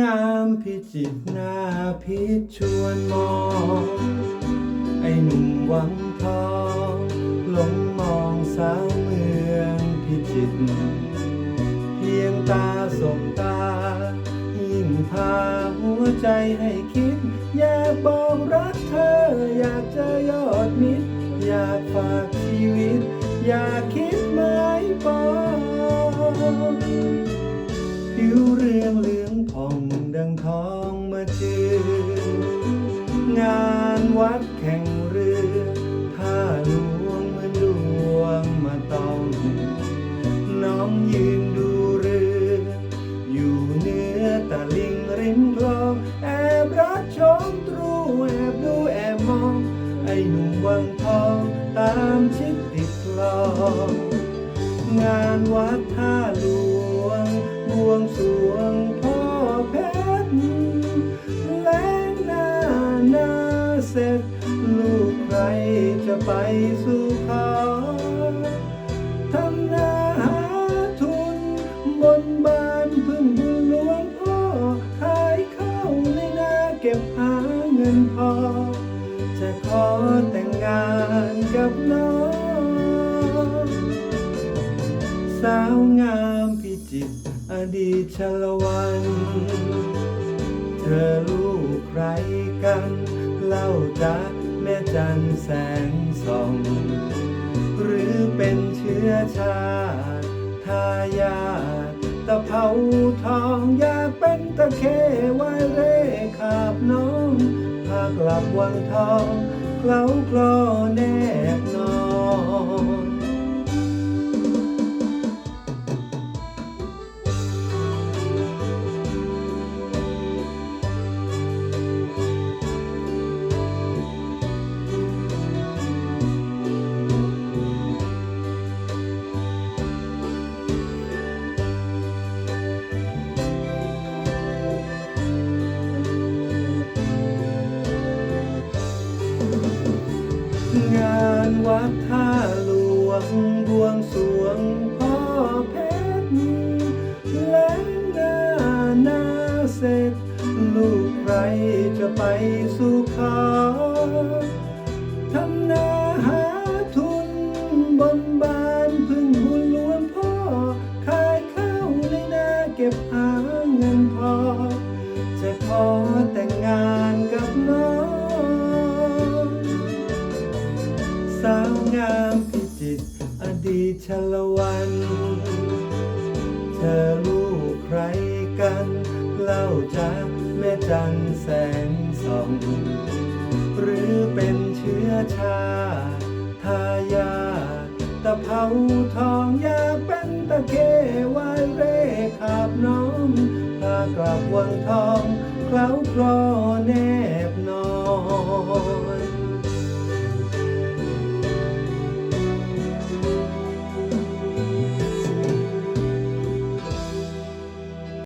งามพิจิตรหน้าพิษชวนมอง ไอ้หนุ่มวังทองหลงมองสาวเมืองพิจิตรเพียงตาสบตา ยิ่งพาหัวใจให้คิด อยากบอกรักเธอ อยากจอยอดมิตร อยากฝากชีวิต อยากคิดหมายปอง ผิวเรืองเหลืองผ่องดังทองเมื่องานวัดแข่งเรือท่าหลวงเหมือนดวงมาตองน้องยืนดูเรือ อยู่เนื้อตะลิงริมคลองแอบรักชมตรูแอบดูแอบมอง ไอ้หนุ่มวังทองตามชิดติดคลอง งานวัดท่าหลวง ลูกใครจะไปสู่เขาทำนาหาทุน บนบานพึ่งบุญหลวงพ่อ ขายข้าวในนาเก็บหาเงินพอ จะขอแต่งงานกับน้อง สาวงามพิจิตอดีตชลวันเธอลูกใครกัน เล่าจาก แม่จันแสงส่อง หรือเป็นเชื้อชาติทายาทตะเภาทองอยากเป็นตะเควายเร่ขาบน้อง พากลับวังทอง เคล้าคลอแนบนอน วัดท่าหลวงบวงสวงพ่อเพชรและหน้าหน้าเสร็จ ลูกใครจะไปสู่เขาทำนาหาทุนบนบาน ชลวัน เธอลูกใครกัน เล่าจากแม่จันแสงส่อง หรือเป็นเชื้อชา ทายาตะเภาทองอยากเป็นตะเควายเร่ขาบน้องพากลับวังทอง